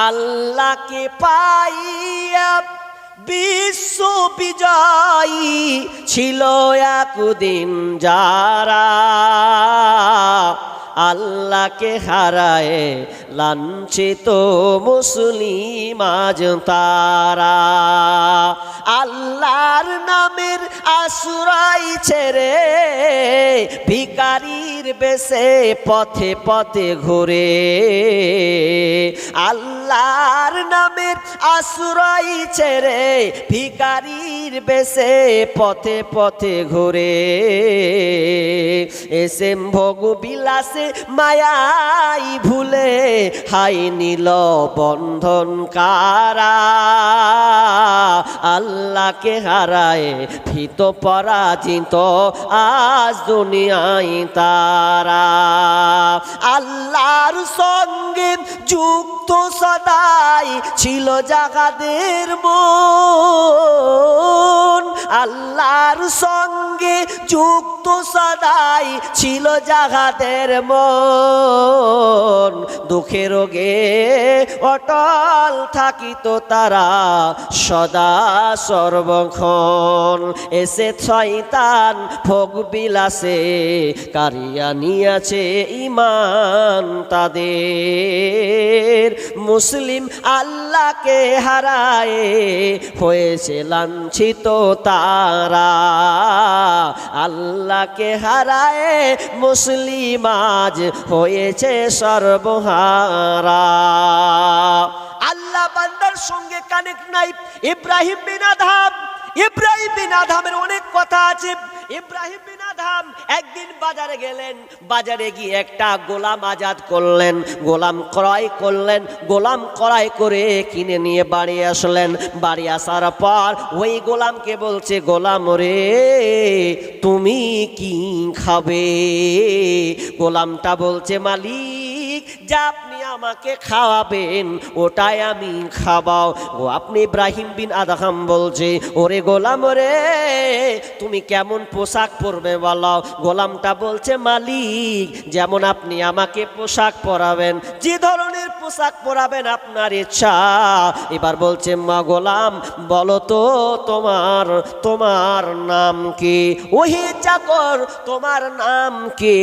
আল্লাহকে পাইয়া বিশ্ব বিজয়ী ছিল একদিন যারা আল্লাহকে হারায় লাঞ্ছিত মুসলিম আজ তারা। আল্লাহর নামের আশ্রয় ছেড়ে ভিকারির বেশে পথে পথে ঘুরে। আল্লাহর নামের আশ্রয় ছেড়ে ভিকারির বেশে পথে পথে ঘুরে। এসে ভোগ বিলাসে মায়াই ভুলে, হাই নীল বন্ধন কারা? আল্লাহকে হারায় ভীত পরাজিত আজ দুনিয়ায় তারা। আল্লাহর সঙ্গে যুক্ত সদাই ছিল জাগাদের মন। আল্লাহর সঙ্গে যুক্ত সদাই ছিল জাগাদের মন। দুঃখে রোগে অটল থাকিত তারা সদা সর্বক্ষণ। এসে শয়তান ভোগ বিলাসে কারিয়া নিয়েছে ইমান তাদের। মুসলিম আল্লাহকে হারায় হয়েছে লাঞ্ছিত তারা। আল্লাহকে হারায় মুসলিম আজ হয়েছে সর্বহারা। আল্লাহ বান্দার সঙ্গে কানেক্ট নাই। ইব্রাহিম বিন আধাম ইব্রাহিম বিন আধামের অনেক কথা আছে। ইব্রাহিম বিন আধাম একদিন বাজারে গেলেন, বাজারে গিয়ে একটা গোলাম আজাদ করলেন, গোলাম ক্রয় করলেন, গোলাম ক্রয় করে কিনে নিয়ে বাড়ি আসলেন। বাড়ি আসার পর ওই গোলামকে বলছে, গোলাম রে, তুমি কি খাবে? গোলামটা বলছে, মালিক, যা আমাকে খাওয়াবেন, ওটাই আমি খাওয়াও ও, আপনি ইব্রাহিম বিন আদাহাম বলছে, ওরে গোলাম রে, তুমি কেমন পোশাক পরবে বলো? গোলামটা বলছে, মালিক, যেমন আপনি আমাকে পোশাক পরাবেন, যে ধরনের পোশাক পরাবেন আপনার ইচ্ছা। এবার বলছে, মা গোলাম, বলো তো, তোমার তোমার নাম কি? ওহি চাকর, তোমার নাম কি?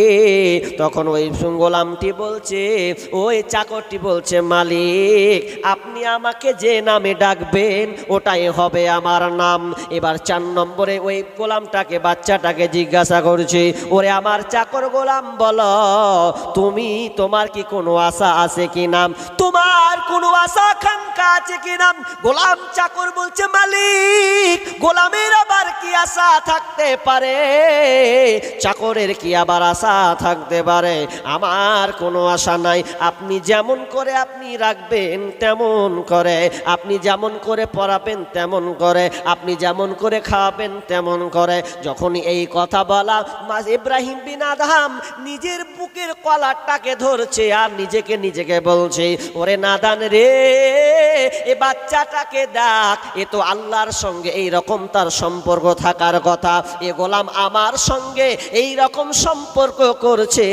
তখন ওই গোলামটি বলছে, ওই চাকরটি বলছে, মালিক, আপনি আমাকে যে নামে ডাকবেন, ওটাই হবে আমার নাম। এবার চার নম্বরে ওই গোলামটাকে, বাচ্চাটাকে জিজ্ঞাসা করছে, ওরে আমার চাকর গোলাম, বলো, তুমি তোমার কি কোনো আশা আছে কি নাম? তোমার কোনো আশা, আকাঙ্ক্ষা আছে কি নাম? গোলাম চাকর বলছে, মালিক, গোলামের আবার কি আশা থাকতে পারে? চাকরের কি আবার আশা থাকতে পারে? আমার কোনো আশা নাই। আপনি যেমন করে আপনি রাখবেন, তেমন করে। আপনি যেমন করে পড়াবেন, তেমন করে। আপনি যেমন করে খাওয়াবেন, তেমন করে। যখন এই কথা বলা মাস ইব্রাহিম বিন আদহাম নিজের বুকের কলারটাকে ধরছে আর নিজেকে নিজেকে বলছে, ওরে নাদান রে, এ বাচ্চাটাকে ডাক এ তো আল্লাহর সঙ্গে এই রকম তার সম্পর্ক থাকার কথা। এ গোলাম আমার সঙ্গে এই রকম সম্পর্ক করছে।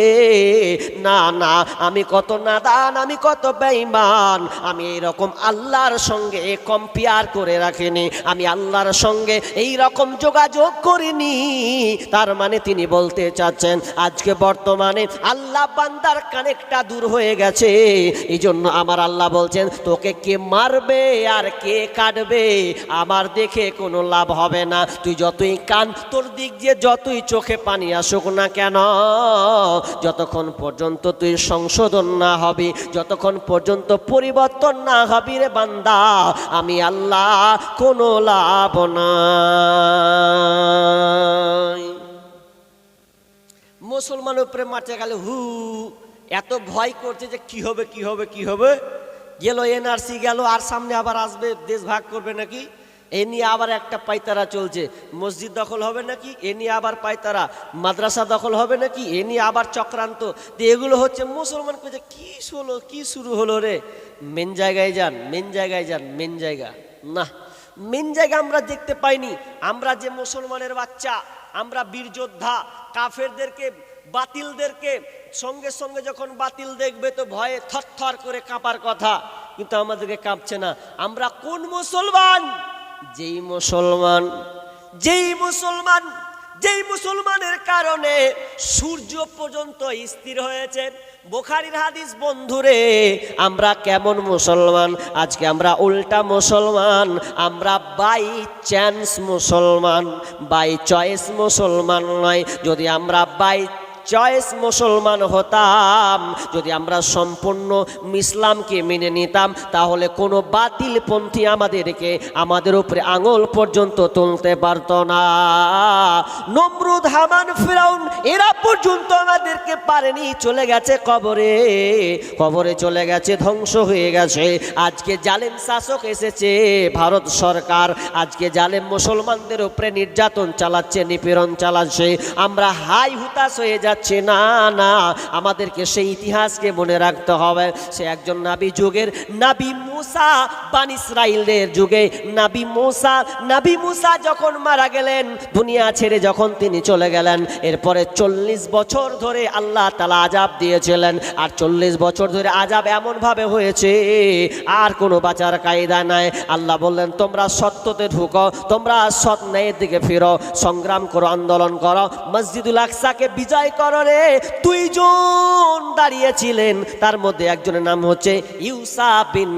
না না, আমি কত নাদান আমি কত বেঈমান? আমি এই রকম আল্লাহর সঙ্গে কম্পেয়ার করে রাখিনি। আমি আল্লাহর সঙ্গে এই রকম যোগাযোগ করিনি। তার মানে তিনি বলতে চাচ্ছেন, আজকে বর্তমানে আল্লাহ বান্দার কানেকটা দূর হয়ে গেছে। এই জন্য আমার আল্লাহ বলছেন, তোকে কে মারবে আর কে কাটবে? আমার দেখে কোনো লাভ হবে না। তুই যতই কান, তোর দিক দিয়ে যতই চোখে পানি আসুক না কেন, যতক্ষণ পর্যন্ত তুই সংশোধন না হবি যতক্ষণ পর্যন্ত পরিবর্তন না হবি রে বান্দা, আমি আল্লাহ কোনো লাভ নাই। মুসলমানের উপরে মারতে গেলে হু, এত ভয় করছে যে কি হবে কি হবে কি হবে? গেল এনআরসি গেল, আর সামনে আবার আসবে, দেশ ভাগ করবে নাকি? এ নিয়ে আবার একটা পাইতারা চলছে। মসজিদ দখল হবে নাকি? এ নিয়ে আবার পাইতারা মাদ্রাসা দখল হবে নাকি? এ নিয়ে আবার চক্রান্ত। এগুলো হচ্ছে মুসলমান করছে কি হলো কি শুরু হলো রে? মেন জায়গায় যান, মেন জায়গায় যান, মেন জায়গা। না, মেন জায়গা আমরা দেখতে পাইনি। আমরা যে মুসলমানের বাচ্চা, আমরা বীর যোদ্ধা, কাফেরদেরকে, বাতিলদেরকে, সঙ্গে সঙ্গে যখন বাতিল দেখবে তো ভয়ে থরথর করে কাঁপার কথা। কিন্তু আমাদেরকে কাঁপছে না। আমরা কোন মুসলমান? যেই মুসলমান যেই মুসলমান, যেই মুসলমানের কারণে সূর্য পর্যন্ত স্থির হয়েছে। বোখারির হাদিস, বন্ধুরে, আমরা কেমন মুসলমান? আজকে আমরা উল্টা মুসলমান, আমরা বাই চান্স মুসলমান বাই চয়েস মুসলমান নয়। যদি আমরা বাই চয়েস মুসলমান হতাম। যদি আমরা সম্পূর্ণ ইসলামকে মেনে নিতাম, তাহলে কোনো বাতিল পন্থী আমাদেরকে আমাদের উপরে আঙুল পর্যন্ত তুলতে পারতো না। নমরুদ, হামান, ফিরাউন, এরা পর্যন্ত আমাদেরকে পারেনি। চলে গেছে কবরে। কবরে চলে গেছে, ধ্বংস হয়ে গেছে। আজকে জালেম শাসক এসেছে, ভারত সরকার। আজকে জালেম মুসলমানদের উপরে নির্যাতন চালাচ্ছে, নিপীড়ন চালাচ্ছে। আমরা হাই হুতাশ হয়ে যাচ্ছি। না না আমাদেরকে সেই ইতিহাসকে মনে রাখতে হবে। সে একজন নাবি যুগের নাবি মুসা, বান ইসরাইলের যুগে নাবি মুসা নাবি মুসা যখন মারা গেলেন, দুনিয়া ছেড়ে যখন তিনি চলে গেলেন, এরপরে চল্লিশ বছর ধরে আল্লাহ তালা আজাব দিয়েছিলেন। আর চল্লিশ বছর ধরে আজাব এমনভাবে হয়েছে, আর কোনো বাঁচার কায়দা নাই। আল্লাহ বললেন, তোমরা সত্যতে ঢুকো, তোমরা সৎ ন্যায়ের দিকে ফিরো, সংগ্রাম করো, আন্দোলন করো, মসজিদুল আকসাকে বিজয় করো রে। তুই দুইজন দাঁড়িয়েছিলেন, তার মধ্যে একজনের নাম হচ্ছে ইউসা বিন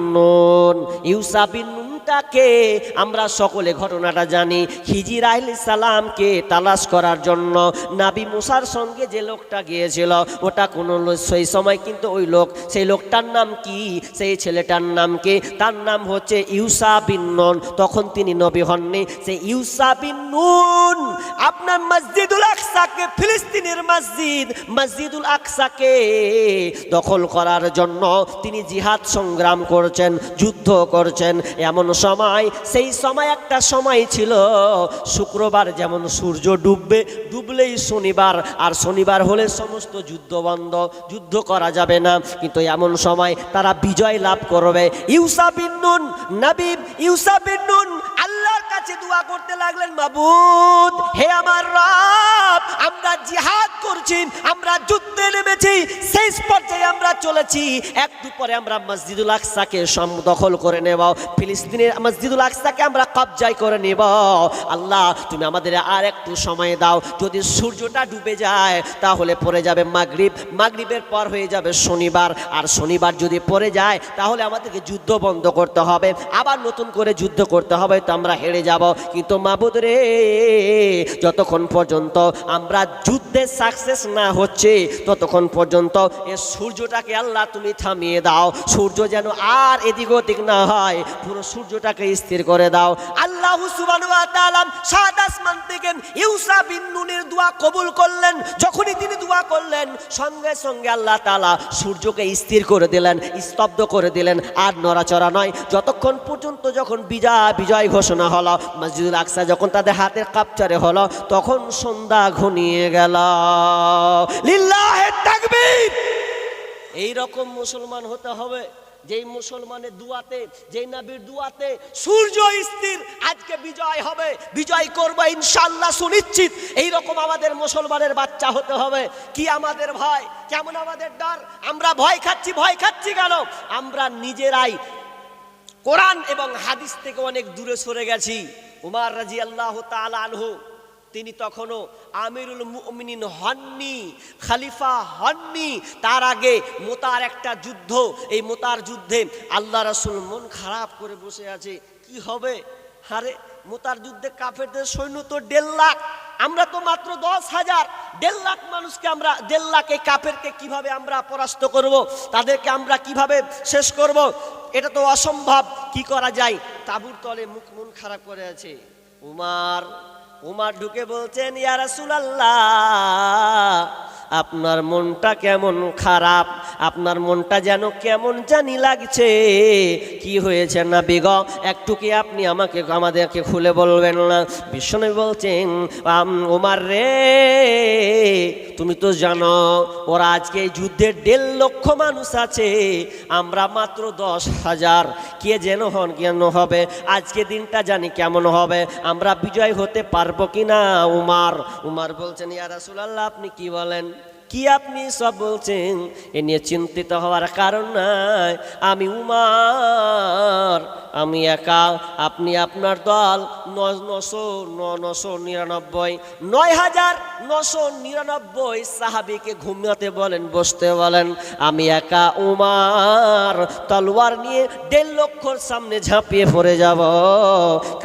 নুন ইউসা আমরা সকলে ঘটনাটা জানি। খিজির আহলি সালামকে তালাশ করার জন্য নাবি মুসার সঙ্গে যে লোকটা গিয়েছিল, ওটা কোনো সেই সময় কিন্তু ওই লোক, সেই লোকটার নাম কি? সেই ছেলেটার নাম কি? তার নাম হচ্ছে ইউসা বিন নুন। তখন তিনি নবী হননি। সেই ইউসা বিন নুন আপনার মসজিদুল আকসাকে, ফিলিস্তিনের মসজিদ, মসজিদুল আকসাকে দখল করার জন্য তিনি জিহাদ সংগ্রাম করছেন, যুদ্ধ করছেন। এমন সময়, সেই সময় একটা সময় ছিল, শুক্রবার যেমন সূর্য ডুববে, ডুবলেই শনিবার, আর শনিবার হলে সমস্ত যুদ্ধ বন্ধ, যুদ্ধ করা যাবে না। কিন্তু এমন সময় তারা বিজয় লাভ করবে। ইউসা বিন্দুন নাবিব, ইউসা বিন্দুন আল্লাহর কাছে দোয়া করতে লাগলেন, মাবুদ, হে আমার রব, আমরা জিহাদ করছি, আমরা যুদ্ধে নেমেছি, শেষ পর্যায়ে আমরা চলেছি। একটু পরে আমরা মসজিদুল আকসাকে দখল করে নেব। ফিলিস্তিনের মসজিদুল আকসাকে আমরা কবজায় করে নেব। আল্লাহ, তুমি আমাদের আর একটু সময় দাও। যদি সূর্যটা ডুবে যায়, তাহলে পড়ে যাবে মাগরিব। মাগরিবের পর হয়ে যাবে শনিবার। আর শনিবার যদি পড়ে যায়, তাহলে আমাদেরকে যুদ্ধ বন্ধ করতে হবে। আবার নতুন করে যুদ্ধ করতে হবে। তো আমরা হেরে যাব। কিন্তু মাবুদ রে, যতক্ষণ পর্যন্ত আমরা যুদ্ধে সাকসেস না হচ্ছে, ততক্ষণ পর্যন্ত এ সূর্যটাকে আল্লাহ তুমি থামিয়ে দাও। সূর্য যেন আর এদিক ওদিক না হয়, পুরো সূর্যটাকে স্থির করে দাও। আল্লাহ সুবান সাত থেকে ইউসা বিন নুনের দোয়া কবুল করলেন। যখনই তিনি দোয়া করলেন, সঙ্গে সঙ্গে আল্লাহ তাআলা সূর্যকে স্থির করে দিলেন, স্তব্ধ করে দিলেন, আর নড়াচড়া নয়। যতক্ষণ পর্যন্ত যখন বিজয় বিজয় ঘোষণা হলো, মসজিদুল আকসা যখন তাদের হাতের কাপচারে হলো, তখন সন্ধ্যা ঘনিয়ে গেল। তাকবীর! এই রকম মুসলমান হতে হবে। যেই মুসলমানের দুয়াতে, যেই নবীর দুয়াতে সূর্য স্থির, আজকে বিজয় হবে, বিজয় করব ইনশাল্লাহ সুনিশ্চিত। এই রকম আমাদের মুসলমানের বাচ্চা হতে হবে। কি আমাদের ভয়? কেমন আমাদের ডর? আমরা ভয় খাচ্ছি ভয় খাচ্ছি কেন? আমরা নিজেরাই কোরআন এবং হাদিস থেকে অনেক দূরে সরে গেছি। উমার রাজি আল্লাহ আনহু তিনি তখনও আমিরুল মুমিনিন হননি, খালিফা হননি। তার আগে মোতার একটা যুদ্ধ, এই মোতার যুদ্ধে আল্লাহ রাসূল মন খারাপ করে বসে আছে। কি হবে? আরে, মোতার যুদ্ধে কাফেরদের সৈন্য তো দেড় লাখ। আমরা তো মাত্র দশ হাজার। দেড় লাখ মানুষকে আমরা, দেড় লাখ এই কাফেরকে কীভাবে আমরা পরাস্ত করব? তাদেরকে আমরা কীভাবে শেষ করব? এটা তো অসম্ভব। কি করা যায়? তাবুর তলে মুখ মন খারাপ করে আছে। উমার উমার ঢুকে বলছেন ইয়া রাসূলুল্লাহ আপনার মনটা কেমন খারাপ? আপনার মনটা যেন কেমন জানি লাগছে। কি হয়েছে না বেগ একটু কি আপনি আমাকে, আমাদেরকে খুলে বলবেন না? বিষ্ণু বলছেন ওমার রে, তুমি তো জানো, ওরা আজকে এই যুদ্ধের দেড় লক্ষ মানুষ আছে। আমরা মাত্র দশ হাজার। কে যেন হন কেন হবে? আজকে দিনটা জানি কেমন হবে। আমরা বিজয় হতে পারব কি না উমার? উমার বলছেন, ইয়া রাসূলুল্লাহ, আপনি কি বলেন? কি আপনি সব বলছেন? এ নিয়ে চিন্তিত হওয়ার কারণ নাই। আমি উমার, আমি একা, আপনি আপনার দল নশো নশো নিরানব্বই, নয় হাজার নশো নিরানব্বই সাহাবিকে ঘুমাতে বলেন, বসতে বলেন, আমি একা উমার, তলোয়ার নিয়ে দেড় লক্ষর সামনে ঝাঁপিয়ে পড়ে যাব,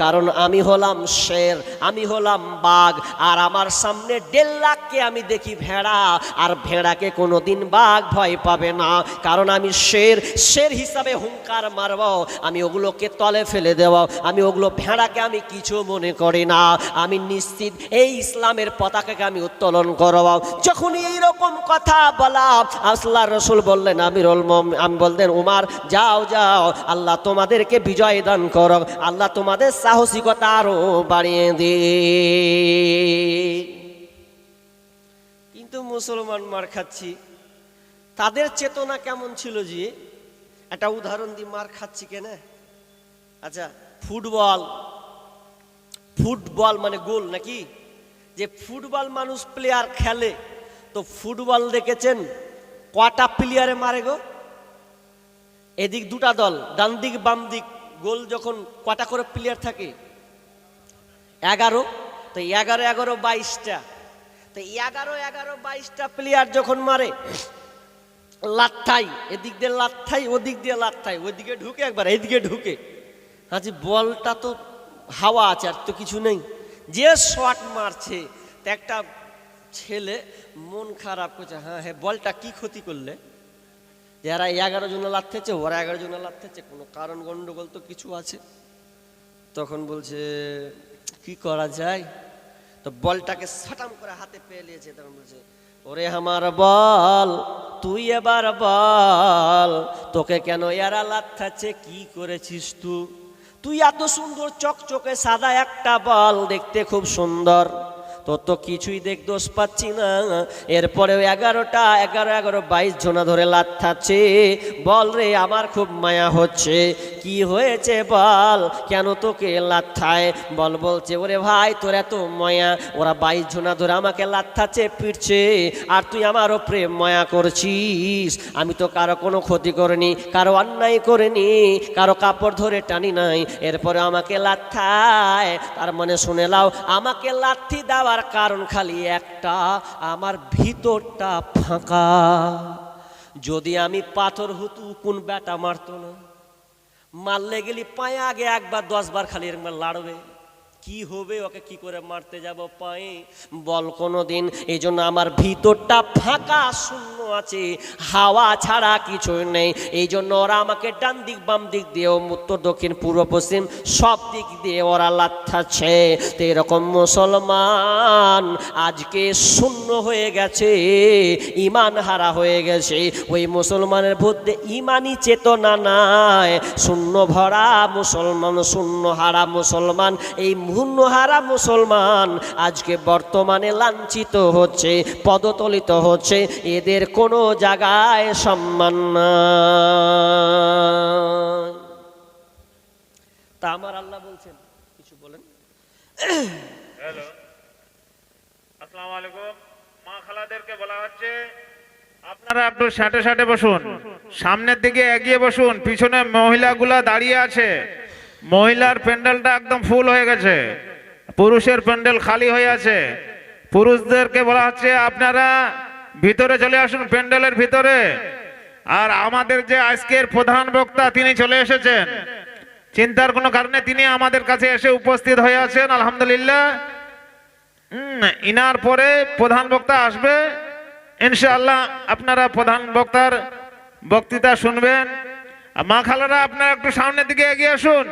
কারণ আমি হলাম শের, আমি হলাম বাঘ, আর আমার সামনে দেড় লাখকে আমি দেখি ভেড়া আর ভেড়াকে কোনোদিন বাঘ ভয় পাবে না। কারণ আমি শের শের হিসাবে হুঙ্কার মারব, আমি ওগুলোকে তলে ফেলে দেব, আমি ওগুলো ভেড়াকে আমি কিছু মনে করি না। আমি নিশ্চিত এই ইসলামের পতাকাকে আমি উত্তোলন করব। যখনই এইরকম কথা বলা আসল্লাহ রসুল বললেন, আমিরুল আমি বলতেন উমার, যাও যাও, আল্লাহ তোমাদেরকে বিজয় দান করো আল্লাহ তোমাদের সাহসিকতা আরও বাড়িয়ে দি কিন্তু মুসলমান মার খাচ্ছি, তাদের চেতনা কেমন ছিল যে একটা উদাহরণ দিয়ে মার খাচ্ছি কেন? আচ্ছা ফুটবল। ফুটবল মানে গোল নাকি? যে ফুটবল মানুষ প্লেয়ার খেলে, তো ফুটবল দেখেছেন? কটা প্লেয়ারে মারে গো? এদিক দুটা দল, ডান দিক, বাম দিক, গোল যখন কটা করে প্লেয়ার থাকে? এগারো। তো এগারো এগারো, বাইশটা। তো এগারো এগারো, বাইশটা প্লেয়ার যখন মারে, লাত্থাই, এদিক দিয়ে লাত্থাই, ওদিক দিয়ে লাত্থাই ওদিকে ঢুকে একবার, এদিকে ঢুকে। হাজি, বলটা তো হাওয়া আছে, আর তো কিছু নেই। যে শট মারছে, তা একটা ছেলে মন খারাপ করছে হ্যাঁ হ্যাঁ বলটা কি ক্ষতি করলে? যারা এগারো জন লাথেছে ওরা এগারো জন লাথেছে কোনো কারণ, গন্ডগোল তো কিছু আছে। তখন বলছে, কি করা যায়? তো বলটাকে সাটাম করে হাতে পেয়ে নিয়েছে, তখন বলছে, ওরে আমার বল, তুই এবার বল, তোকে কেন এরা লাথাচ্ছে কি করেছিস তুই তুই এত সুন্দর চকচকে সাদা একটা বল, দেখতে খুব সুন্দর। তোর তো কিছুই দেখ দোষ পাচ্ছি না। এরপরেও এগারোটা, এগারো এগারো, বাইশ জনা ধরে লাথাচ্ছে বল রে, আমার খুব মায়া হচ্ছে। কি হয়েছে বল? কেন তোকে লাথায় বল বলছে, ওরে ভাই, তোর এত মায়া। ওরা বাইশ জনা ধরে আমাকে লাথাচ্ছে পিটছে আর তুই আমারও প্রেম মায়া করছিস। আমি তো কারও কোনো ক্ষতি করিনি, কারও অন্যায় করিনি, কারও কাপড় ধরে টানি নাই। এরপরে আমাকে লাথায় তার মানে শুনে লাও আমাকে লাথি দেওয়ার কারণ খালি একটা, আমার ভিতরটা ফাঁকা। যদি আমি পাথর হতু কোন ব্যাটা মারত না, মারলে গেলি পায়ে আগে একবার, দশবার খালি এরকম লাড়বে। কি হবে? ওকে কি করে মারতে যাব? পায়ে বল কোনো দিন এই জন্য আমার ভিতরটা ফাঁকা, শূন্য আছে। হাওয়া ছাড়া কিছু নেই। এই জন্য ওরা আমাকে ডান দিক, বাম দিক দিয়ে উত্তর, দক্ষিণ, পূর্ব, পশ্চিম সব দিক দিয়ে ওরা লাথাচ্ছে তো এরকম মুসলমান আজকে শূন্য হয়ে গেছে ইমান হারা হয়ে গেছে। ওই মুসলমানের মধ্যে ইমানই চেতনা নাই। শূন্য ভরা মুসলমান, শূন্য হারা মুসলমান এই হারা মুসলমান। আজকে বর্তমানে লাঞ্ছিত হচ্ছে, পদতলিত হচ্ছে, এদের কোনো জায়গায় সম্মান তা আমার আল্লাহ বলছেন, কিছু বলেন। হ্যালো। বলা হচ্ছে, আপনারা একটু সাটে সাটে বসুন। সামনের দিকে এগিয়ে বসুন, পিছনে মহিলাগুলা দাঁড়িয়ে আছে। মহিলার প্যান্ডেলটা একদম ফুল হয়ে গেছে। পুরুষের প্যান্ডেল খালি হয়ে আছে। পুরুষদেরকে বলা হচ্ছে আপনারা ভিতরে চলে আসুন প্যান্ডেলের ভিতরে। আর আমাদের যে আজকের প্রধান বক্তা তিনি চলে এসেছেন। চিন্তার কোনো কারণে তিনি আমাদের কাছে এসে উপস্থিত হয়ে আছেন আলহামদুলিল্লাহ। হুম, ইনার পরে প্রধান বক্তা আসবে। ইনশাআল্লাহ আপনারা প্রধান বক্তার বক্তৃতা শুনবেন। মা খালারা আপনারা একটু সামনের দিকে এগিয়ে আসুন।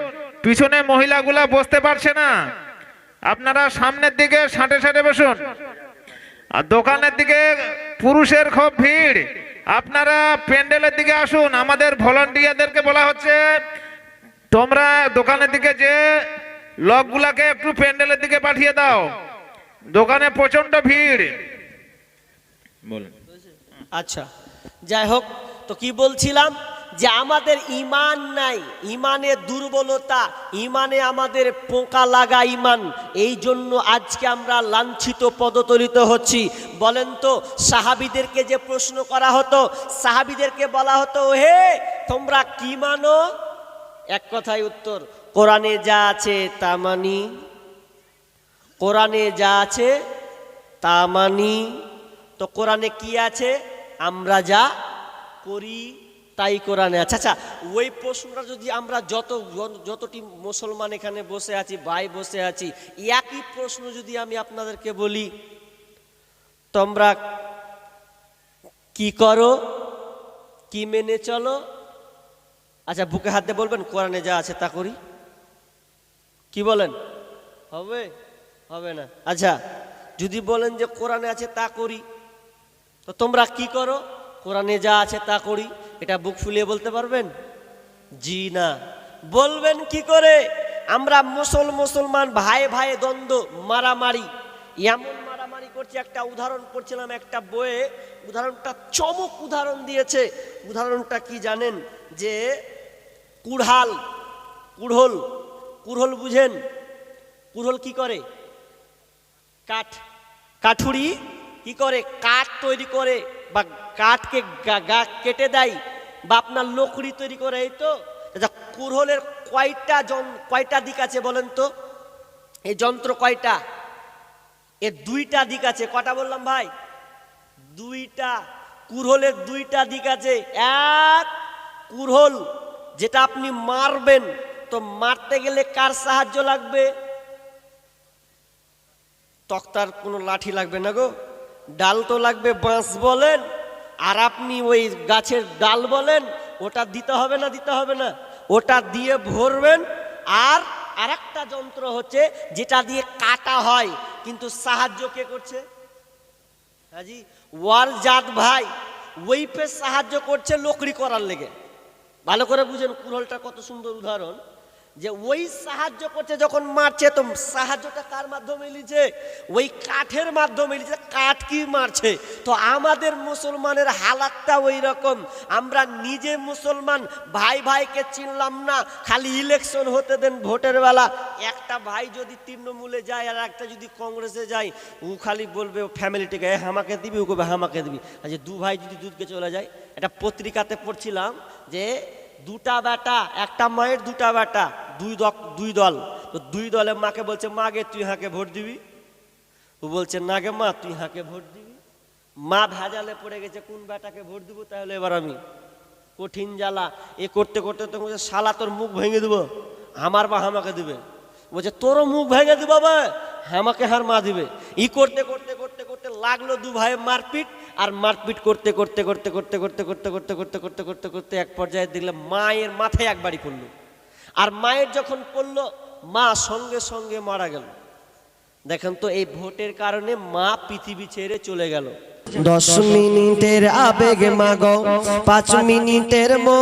পিছনে মহিলাগুলা বসতে পারছে না। আপনারা সামনের দিকে সাঁটে সাঁটে বসুন। আর দোকানের দিকে পুরুষের খুব ভিড়। আপনারা প্যান্ডেলের দিকে আসুন। আমাদের ভলান্টিয়ারদেরকে বলা হচ্ছে, তোমরা দোকানের দিকে যে লোকগুলাকে একটু প্যান্ডেলের দিকে পাঠিয়ে দাও। দোকানে প্রচণ্ড ভিড়। বলুন। আচ্ছা যাই হোক, তো কি বলছিলাম? যে আমাদের ইমান নাই, ইমানে দুর্বলতা, ইমানে আমাদের পোকা লাগা ইমান, এই জন্য আজকে আমরা লাঞ্ছিত, পদতলিত হচ্ছি। বলেন তো, সাহাবিদেরকে যে প্রশ্ন করা হতো, সাহাবিদেরকে বলা হতো হে তোমরা কি মানো? এক কথায় উত্তর, কোরআনে যা আছে, তা মানি। কোরআনে যা আছে, তা মানি। তো কোরআনে কি আছে? আমরা যা করি। তাই কোরআনে আছে। আচ্ছা ওই প্রশ্নটা যদি আমরা যত যতটি মুসলমান এখানে বসে আছি, ভাই বসে আছি, একই প্রশ্ন যদি আমি আপনাদেরকে বলি, তোমরা কি করো? কি মেনে চলো? আচ্ছা বুকে হাত দিয়ে বলবেন, কোরআনে যা আছে তা করি। কি বলেন? হবে? হবে না। আচ্ছা যদি বলেন যে কোরআনে আছে তা করি, তো তোমরা কি করো? কোরআনে যা আছে তা করি। এটা বুক ফুলিয়ে বলতে পারবেন? জি না। বলবেন কি করে? আমরা মুসল মুসলমান, ভাই ভাই দ্বন্দ্ব, মারামারি। এমন মারামারি করছি, একটা উদাহরণ করছিলাম একটা বইয়ে। উদাহরণটা চমক উদাহরণ দিয়েছে। উদাহরণটা কি জানেন? যে কুড়হাল, কুড়হল কুড়হল বুঝেন? কুড়হল কি করে? কাঠ। কাঠুরি কি করে? কাঠ তৈরি করে। বা কাঠকে গা- কেটে দেয়, বা আপনার লকড়ি তৈরি করে, এই তো? আচ্ছা কুড়হলের কয়টা জন কয়টা দিক আছে বলেন তো? এই যন্ত্র কয়টা? এর দুইটা দিক আছে, কটা বললাম ভাই? দুইটা। কুড়হলের দুইটা দিক আছে, এক কুড়হল যেটা আপনি মারবেন, তো মারতে গেলে কার সাহায্য লাগবে? তক্তার কোনো লাঠি লাগবে না গো। ডাল তো লাগবে বাঁশ বলেন, আর আপনি ওই গাছের ডাল বলেন, ওটা দিতে হবে না, দিতে হবে না। ওটা দিয়ে ভরবেন, আর আরেকটা যন্ত্র হচ্ছে যেটা দিয়ে কাটা হয়। কিন্তু সাহায্য কে করছে? হাজি ওয়াল জাত ভাই ওইপে সাহায্য করছে লোকড়ি করার লেগে। ভালো করে বুঝেন কুরহলটা কত সুন্দর উদাহরণ। যে ওই সাহায্য করছে যখন মারছে তো সাহায্যটা কার মাধ্যমে লিছে ওই কাঠের মাধ্যমে লিছে কাঠ কি মারছে? তো আমাদের মুসলমানের হালাতটা ওই রকম। আমরা নিজে মুসলমান ভাই ভাইকে চিনলাম না। খালি ইলেকশন হতে দেন ভোটের বেলা। একটা ভাই যদি তৃণমূলে যায় আর একটা যদি কংগ্রেসে যায় ও খালি বলবে ও ফ্যামিলিটিকে "এ, হামাকে দিবি ও কবে হামাকে দিবি। আচ্ছা দু ভাই যদি দুধকে চলে যায় একটা পত্রিকাতে পড়ছিলাম যে দুটা বেটা একটা মায়ের দুটা বেটা দুই দক দুই দল তো দুই দলে মাকে বলছে মাগে তুই হাঁকে ভোট দিবি ও বলছে না গে মা তুই হাঁকে ভোট দিবি মা ভেজালে পড়ে গেছে কোন বেটাকে ভোট দিব তাহলে এবার আমি কঠিন জ্বালা এ করতে করতে তো বলছে শালা তোর মুখ ভেঙে দেবো আমার বা হামাকে দিবে বলছে তোরও মুখ ভেঙে দিব বা হামাকে হার মা দিবে ই করতে করতে করতে করতে লাগল দু ভাই মারপিট আর মারপিট করতে করতে করতে করতে করতে করতে করতে করতে করতে করতে করতে এক পর্যায়ে দেখলাম মায়ের মাথায় একবারই পড়ল আর মায়ের যখন পড়ল, মা সঙ্গে সঙ্গে মারা গেল। দেখেন তো, এই ভোটের কারণে মা পৃথিবী ছেড়ে চলে গেল। দশ মিনিটের আবেগে মাগ, পাঁচ মিনিটের মন।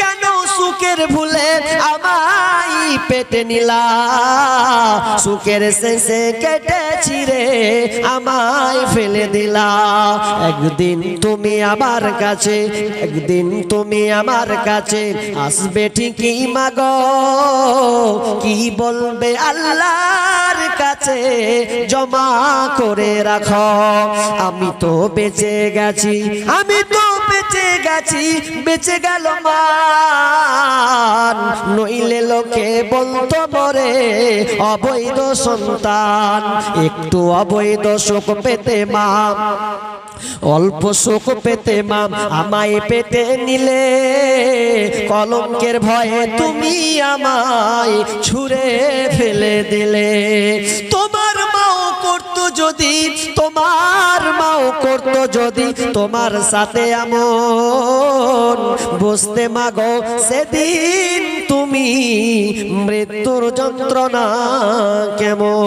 কেন সুখের ভুলে আমায় পেটে নিলা? সুখের শেষে কেটে ছিড়ে আমায় ফেলে দিলা। একদিন তুমি আমার কাছে, একদিন তুমি আমার কাছে আসবে ঠিকই মাগ। কি বলবে আল্লাহর কাছে জমা করে রাখো। আমি তো বেঁচে গেছি, আমি তো বেঁচে গেছি, বেঁচে গেল নইলে লোকে বলতো মরে অবৈধ সন্তান, একটু অবৈধ সুখ পেতে মা। অল্প সুখ পেতে মাম আমায় পেতে নিলে। কলঙ্কের ভয়ে তুমি আমায় ছুঁড়ে ফেলে দিলে। তোমার মাও করতো যদি, তোমার মাও করতো যদি, তোমার সাথে এমন বুঝতে মাগো সেদিন তুমি মৃত্যুর যন্ত্রণা কেমন?